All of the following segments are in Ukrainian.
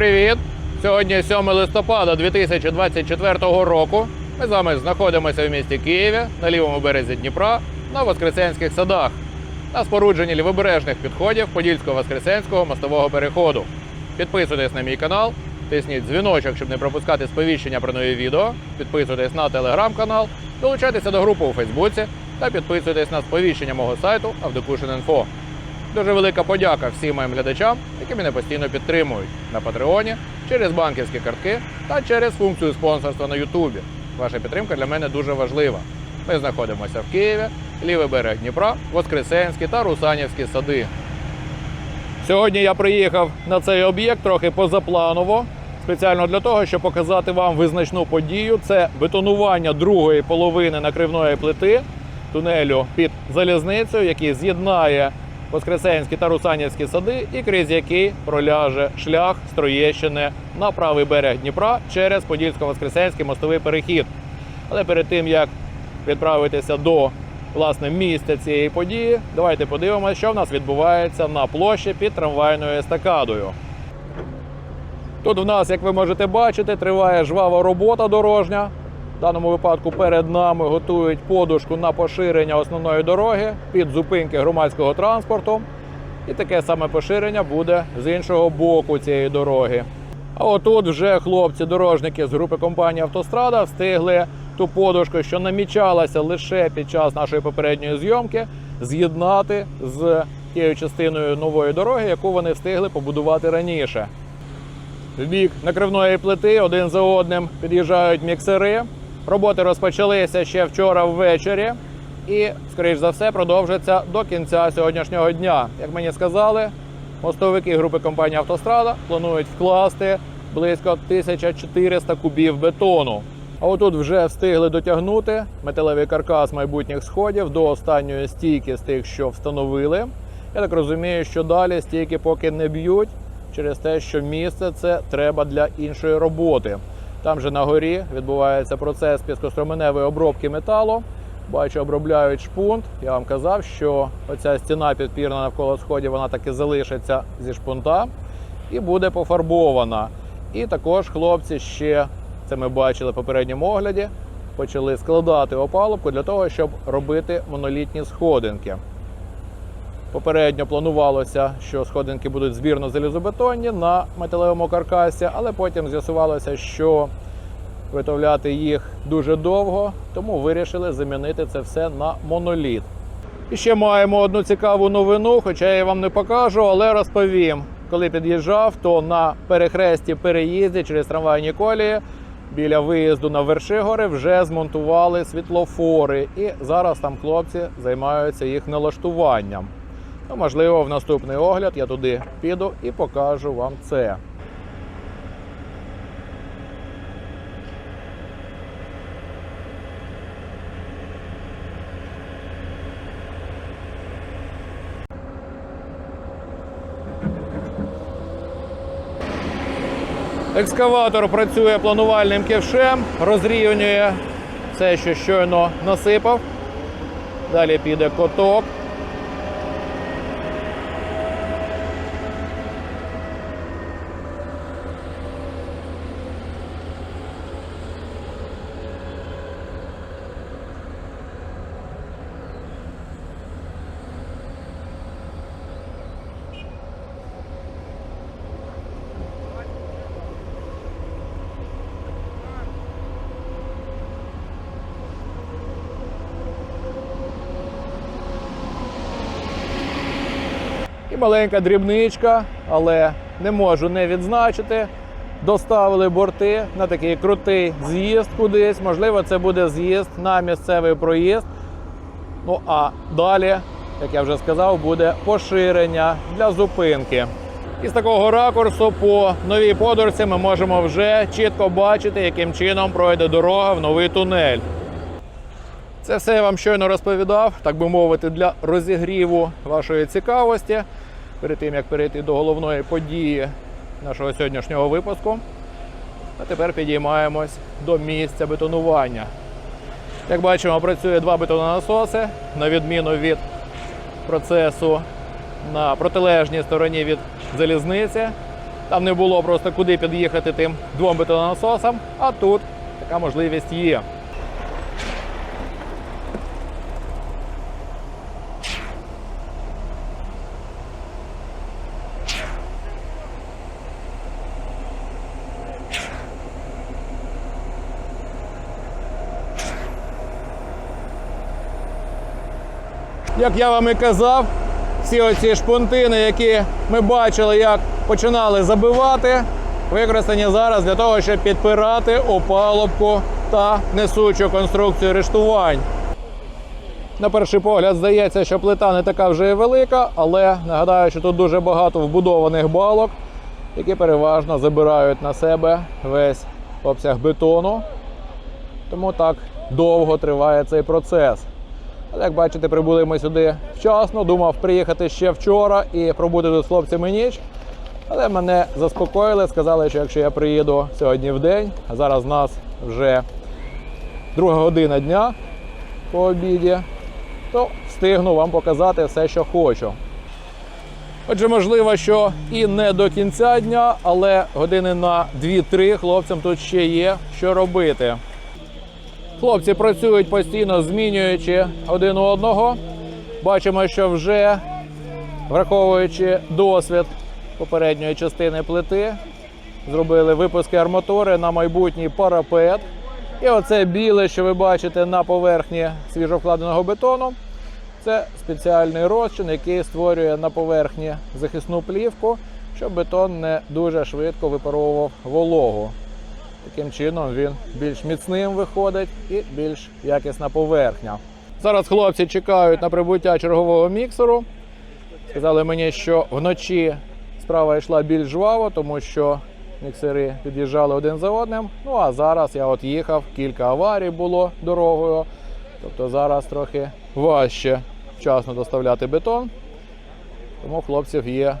Привіт! Сьогодні 7 листопада 2024 року. Ми з вами знаходимося в місті Києві на лівому березі Дніпра на Воскресенських садах на спорудженні лівобережних підходів Подільсько-Воскресенського мостового переходу. Підписуйтесь на мій канал, тисніть дзвіночок, щоб не пропускати сповіщення про нові відео. Підписуйтесь на телеграм-канал, долучайтеся до групи у Фейсбуці та підписуйтесь на сповіщення мого сайту Авдокушин.Інфо. Дуже велика подяка всім моїм глядачам, які мене постійно підтримують на Патреоні, через банківські картки та через функцію спонсорства на Ютубі. Ваша підтримка для мене дуже важлива. Ми знаходимося в Києві, лівий берег Дніпра, Воскресенські та Русанівські сади. Сьогодні я приїхав на цей об'єкт трохи позапланово, спеціально для того, щоб показати вам визначну подію. Це бетонування другої половини накривної плити тунелю під залізницею, який з'єднає Воскресенські та Русанівські сади, і крізь який проляже шлях з Троєщини на правий берег Дніпра через Подільсько-Воскресенський мостовий перехід. Але перед тим як відправитися до власне місця цієї події, давайте подивимося, що в нас відбувається на площі під трамвайною естакадою. Тут в нас, як ви можете бачити, триває жвава робота дорожня. В даному випадку перед нами готують подушку на поширення основної дороги під зупинки громадського транспорту. І таке саме поширення буде з іншого боку цієї дороги. А отут вже хлопці-дорожники з групи компанії Автострада встигли ту подушку, що намічалася лише під час нашої попередньої зйомки, з'єднати з тією частиною нової дороги, яку вони встигли побудувати раніше. В бік накривної плити один за одним під'їжджають міксери. Роботи розпочалися ще вчора ввечері і, скоріш за все, продовжаться до кінця сьогоднішнього дня. Як мені сказали, мостовики групи компанії Автострада планують вкласти близько 1400 кубів бетону. А отут вже встигли дотягнути металевий каркас майбутніх сходів до останньої стійки з тих, що встановили. Я так розумію, що далі стійки поки не б'ють через те, що місце це треба для іншої роботи. Там же на горі відбувається процес піскостроменевої обробки металу. Бачу, обробляють шпунт. Я вам казав, що оця стіна підпірна навколо сходів, вона таки залишиться зі шпунта і буде пофарбована. І також хлопці ще, це ми бачили в попередньому огляді, почали складати опалубку для того, щоб робити монолітні сходинки. Попередньо планувалося, що сходинки будуть збірно-залізобетонні на металевому каркасі, але потім з'ясувалося, що виготовляти їх дуже довго, тому вирішили замінити це все на моноліт. І ще маємо одну цікаву новину, хоча я вам не покажу, але розповім. Коли під'їжджав, то на перехресті переїзді через трамвайні колії біля виїзду на Вершигори вже змонтували світлофори, і зараз там хлопці займаються їх налаштуванням. Ну, можливо, в наступний огляд я туди піду і покажу вам це. Екскаватор працює планувальним ківшем, розрівнює все, що щойно насипав. Далі піде коток. Маленька дрібничка, але не можу не відзначити. Доставили борти на такий крутий з'їзд кудись. Можливо, це буде з'їзд на місцевий проїзд. Ну а далі, як я вже сказав, буде поширення для зупинки. І з такого ракурсу по новій подорці ми можемо вже чітко бачити, яким чином пройде дорога в новий тунель. Це все я вам щойно розповідав, так би мовити, для розігріву вашої цікавості. Перед тим як перейти до головної події нашого сьогоднішнього випуску. А тепер підіймаємось до місця бетонування. Як бачимо, працює два бетононасоси, на відміну від процесу на протилежній стороні від залізниці. Там не було просто куди під'їхати тим двом бетононасосам, а тут така можливість є. Як я вам і казав, всі оці шпунтини, які ми бачили, як починали забивати, використані зараз для того, щоб підпирати опалубку та несучу конструкцію рештувань. На перший погляд здається, що плита не така вже і велика, але нагадаю, що тут дуже багато вбудованих балок, які переважно забирають на себе весь обсяг бетону. Тому так довго триває цей процес. Але, Як бачите, прибули ми сюди вчасно. Думав приїхати ще вчора і пробути тут з хлопцями ніч. Але мене заспокоїли, сказали, що якщо я приїду сьогодні в день, а зараз у нас вже друга година дня по обіді, то встигну вам показати все, що хочу. Отже, можливо, що і не до кінця дня, але години на 2-3 хлопцям тут ще є що робити. Хлопці працюють постійно, змінюючи один одного. Бачимо, що вже враховуючи досвід попередньої частини плити, зробили випуски арматури на майбутній парапет. І оце біле, що ви бачите на поверхні свіжовкладеного бетону. Це спеціальний розчин, який створює на поверхні захисну плівку, щоб бетон не дуже швидко випаровував вологу. Таким чином він більш міцним виходить і більш якісна поверхня. Зараз хлопці чекають на прибуття чергового міксеру. Сказали мені, що вночі справа йшла більш жваво, тому що міксери під'їжджали один за одним. Ну а зараз я от їхав, кілька аварій було дорогою. Тобто зараз трохи важче вчасно доставляти бетон. Тому хлопців є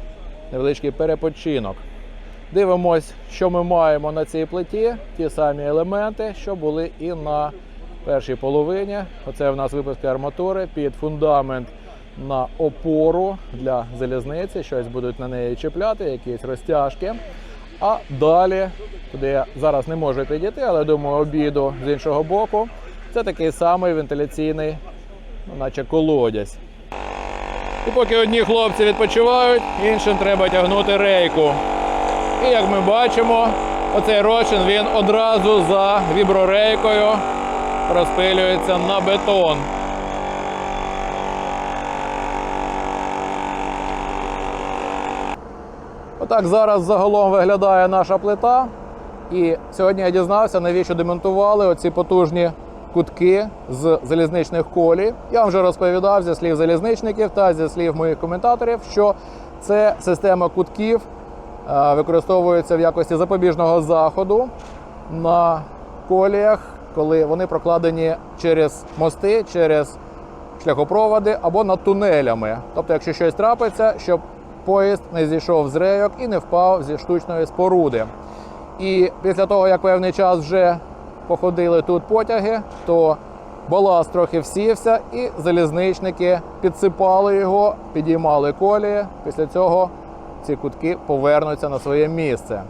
невеличкий перепочинок. Дивимось, що ми маємо на цій плиті. Ті самі елементи, що були і на першій половині. Оце в нас випуски арматури під фундамент на опору для залізниці. Щось будуть на неї чіпляти, якісь розтяжки. А далі, куди я зараз не можу підійти, але думаю, обіду з іншого боку. Це такий самий вентиляційний, ну, наче колодязь. І поки одні хлопці відпочивають, іншим треба тягнути рейку. І як ми бачимо, оцей розчин він одразу за віброрейкою розпилюється на бетон. Отак зараз загалом виглядає наша плита. І сьогодні я дізнався, навіщо демонтували оці потужні кутки з залізничних колій. Я вам вже розповідав зі слів залізничників та зі слів моїх коментаторів, що це система кутків е, використовується в якості запобіжного заходу на коліях, коли вони прокладені через мости, через шляхопроводи або над тунелями. Тобто, якщо щось трапиться, щоб поїзд не зійшов з рейок і не впав зі штучної споруди. І після того, як певний час вже походили тут потяги, то баласт трохи всівся, і залізничники підсипали його, підіймали колії. Після цього ці кутки повернуться на своє місце.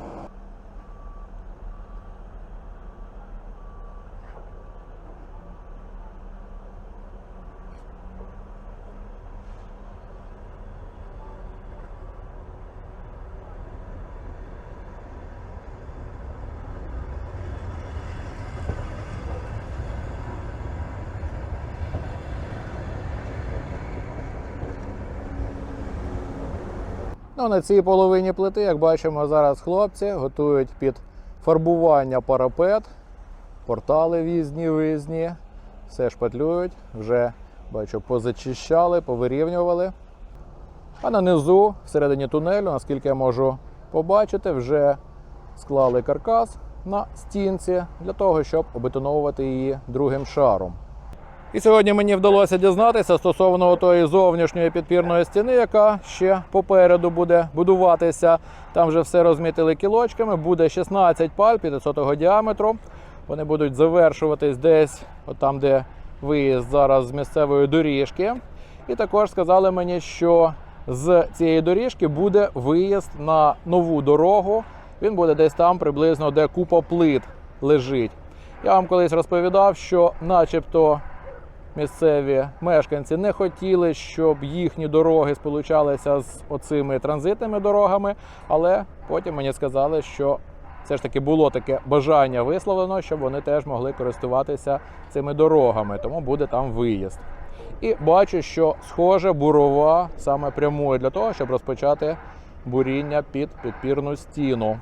Ну, на цій половині плити, як бачимо, зараз хлопці готують під фарбування парапет, портали в'їзні, виїзні, все шпатлюють, вже бачу, позачищали, повирівнювали. А на низу, всередині тунелю, наскільки я можу побачити, вже склали каркас на стінці для того, щоб обетоновувати її другим шаром. І сьогодні мені вдалося дізнатися стосовно тої зовнішньої підпірної стіни, яка ще попереду буде будуватися. Там вже все розмітили кілочками. Буде 16 паль 500 діаметру. Вони будуть завершуватись десь, там, де виїзд зараз з місцевої доріжки. І також сказали мені, що з цієї доріжки буде виїзд на нову дорогу. Він буде десь там приблизно, де купа плит лежить. Я вам колись розповідав, що, начебто, місцеві мешканці не хотіли, щоб їхні дороги сполучалися з оцими транзитними дорогами, але потім мені сказали, що все ж таки було таке бажання висловлено, щоб вони теж могли користуватися цими дорогами, тому буде там виїзд. І бачу, що схоже бурова саме прямує для того, щоб розпочати буріння під підпірну стіну.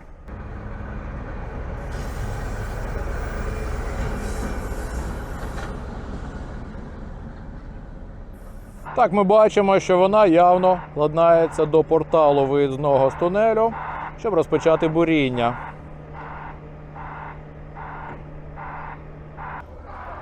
Так, ми бачимо, що вона явно ладнається до порталу виїзного з тунелю, щоб розпочати буріння.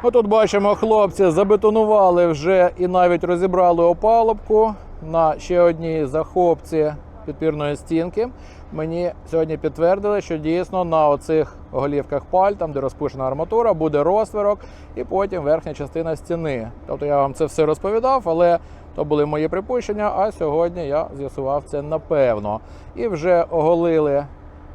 Отут бачимо, хлопці забетонували вже і навіть розібрали опалубку на ще одній захопці підпірної стінки. Мені сьогодні підтвердили, що дійсно на оцих голівках паль, там де розпушена арматура, буде розтворок і потім верхня частина стіни. Тобто я вам це все розповідав, але то були мої припущення. А сьогодні я з'ясував це напевно. І вже оголили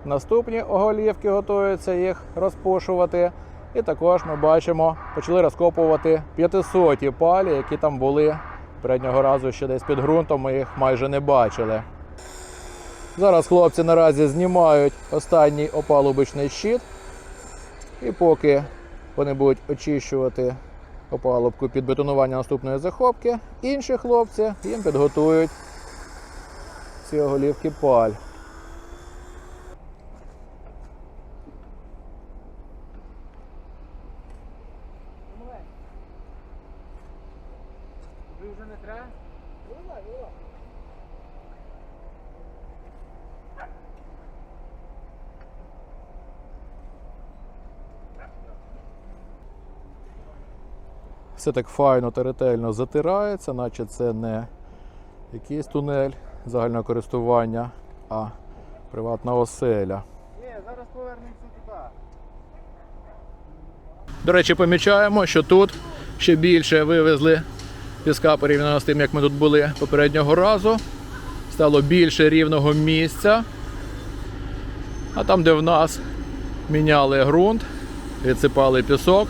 наступні оголівки, готуються їх розпушувати. І також ми бачимо, почали розкопувати 500 палі, які там були переднього разу ще десь під ґрунтом. Ми їх майже не бачили. Зараз хлопці наразі знімають останній опалубочний щит. І поки вони будуть очищувати опалубку під бетонування наступної захопки, інші хлопці їм підготують ці оголівки паль. Тобі вже не треба? Все так файно та ретельно затирається, наче це не якийсь тунель загального користування, а приватна оселя. Ні, зараз повернемося туди. До речі, помічаємо, що тут ще більше вивезли піска порівняно з тим, як ми тут були попереднього разу. Стало більше рівного місця. А там, де в нас міняли ґрунт, відсипали пісок,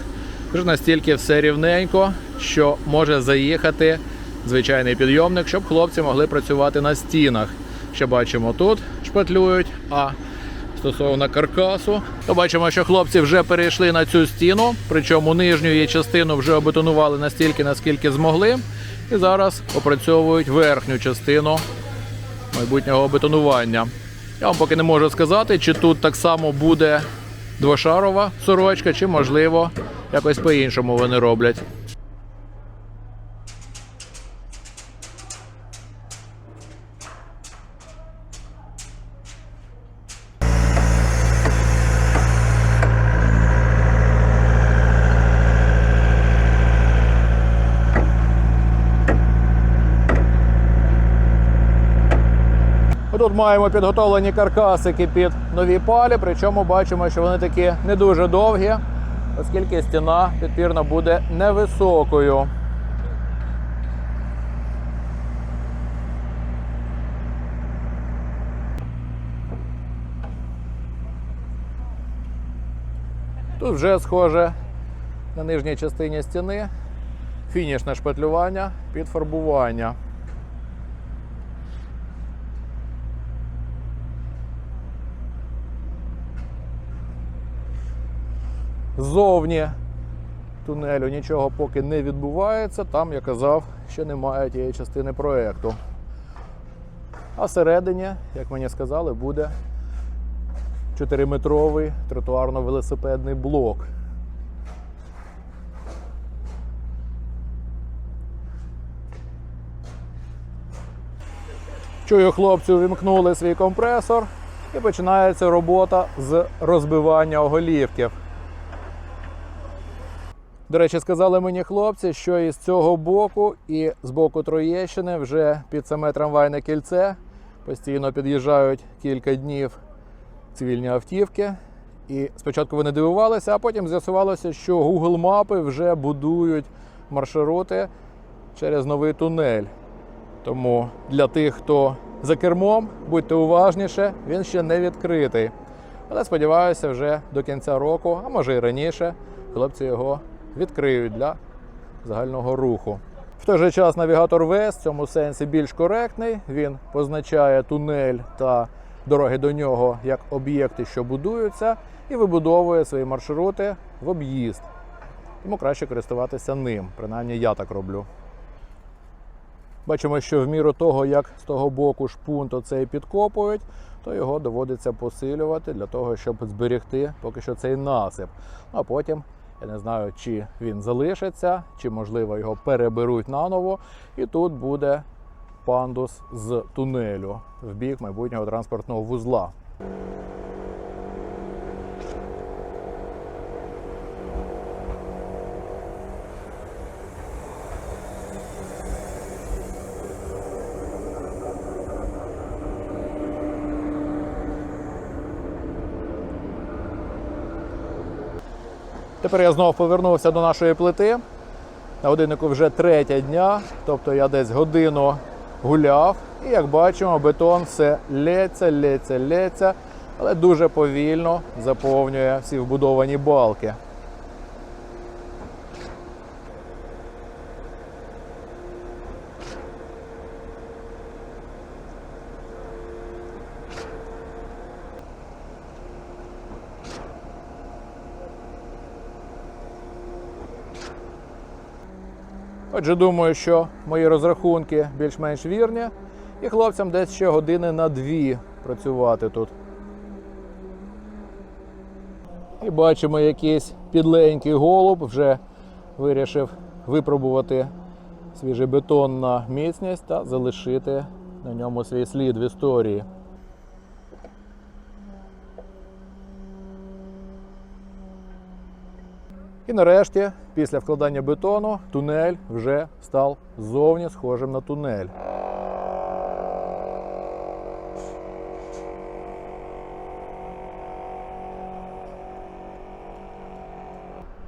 вже настільки все рівненько, що може заїхати звичайний підйомник, щоб хлопці могли працювати на стінах. Ще бачимо тут шпатлюють, а стосовно каркасу, то бачимо, що хлопці вже перейшли на цю стіну, причому нижню її частину вже обетонували настільки, наскільки змогли. І зараз опрацьовують верхню частину майбутнього бетонування. Я вам поки не можу сказати, чи тут так само буде двошарова сорочка, чи можливо якось по-іншому вони роблять. Тут маємо підготовлені каркасики під нові палі, причому бачимо, що вони такі не дуже довгі, оскільки стіна підпірна буде невисокою. Тут вже схоже на нижній частині стіни фінішне шпатлювання під фарбування. Ззовні тунелю нічого поки не відбувається. Там, я казав, ще немає тієї частини проєкту. А всередині, як мені сказали, буде 4-метровий тротуарно-велосипедний блок. Чую, хлопці увімкнули свій компресор і починається робота з розбивання оголівків. До речі, сказали мені хлопці, що із цього боку і з боку Троєщини вже під саме трамвайне кільце постійно під'їжджають кілька днів цивільні автівки. І спочатку вони дивувалися, а потім з'ясувалося, що Google мапи вже будують маршрути через новий тунель. Тому для тих, хто за кермом, будьте уважніше, він ще не відкритий. Але сподіваюся, вже до кінця року, а може і раніше, хлопці його відкриють для загального руху. В той же час навігатор ВЕС в цьому сенсі більш коректний. Він позначає тунель та дороги до нього як об'єкти, що будуються, і вибудовує свої маршрути в об'їзд. Тому краще користуватися ним. Принаймні я так роблю. Бачимо, що в міру того, як з того боку шпунт оцей підкопують, то його доводиться посилювати для того, щоб зберегти поки що цей насип. А потім я не знаю, чи він залишиться, чи можливо його переберуть наново, і тут буде пандус з тунелю в бік майбутнього транспортного вузла. Тепер я знову повернувся до нашої плити. На годиннику вже третя дня, тобто я десь годину гуляв. І як бачимо, бетон все лється, лється, лється, але дуже повільно заповнює всі вбудовані балки. Отже, думаю, що мої розрахунки більш-менш вірні, і хлопцям десь ще години на дві працювати тут. І бачимо, якийсь підленький голуб вже вирішив випробувати свіжий бетон на міцність та залишити на ньому свій слід в історії. І нарешті, після вкладання бетону, тунель вже став зовні схожим на тунель.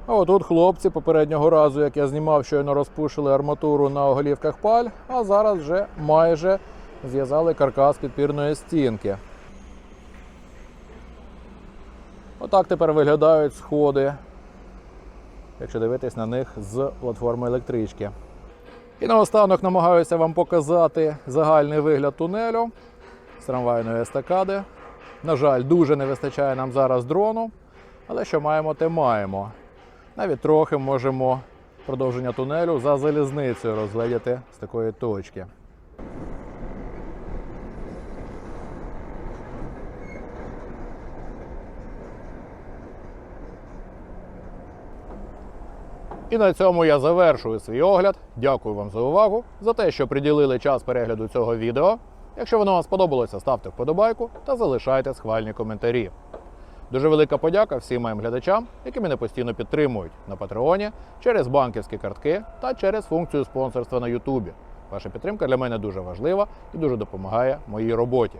А отут хлопці попереднього разу, як я знімав, щойно розпушили арматуру на оголівках паль, а зараз вже майже зв'язали каркас підпірної стінки. Отак тепер виглядають сходи якщо дивитись на них з платформи електрички. І наостанок намагаюся вам показати загальний вигляд тунелю з трамвайної естакади. На жаль, дуже не вистачає нам зараз дрону, але що маємо, те маємо. Навіть трохи можемо продовження тунелю за залізницею розглядіти з такої точки. І на цьому я завершую свій огляд. Дякую вам за увагу, за те, що приділили час перегляду цього відео. Якщо воно вам сподобалося, ставте вподобайку та залишайте схвальні коментарі. Дуже велика подяка всім моїм глядачам, які мене постійно підтримують на Патреоні через банківські картки та через функцію спонсорства на Ютубі. Ваша підтримка для мене дуже важлива і дуже допомагає моїй роботі.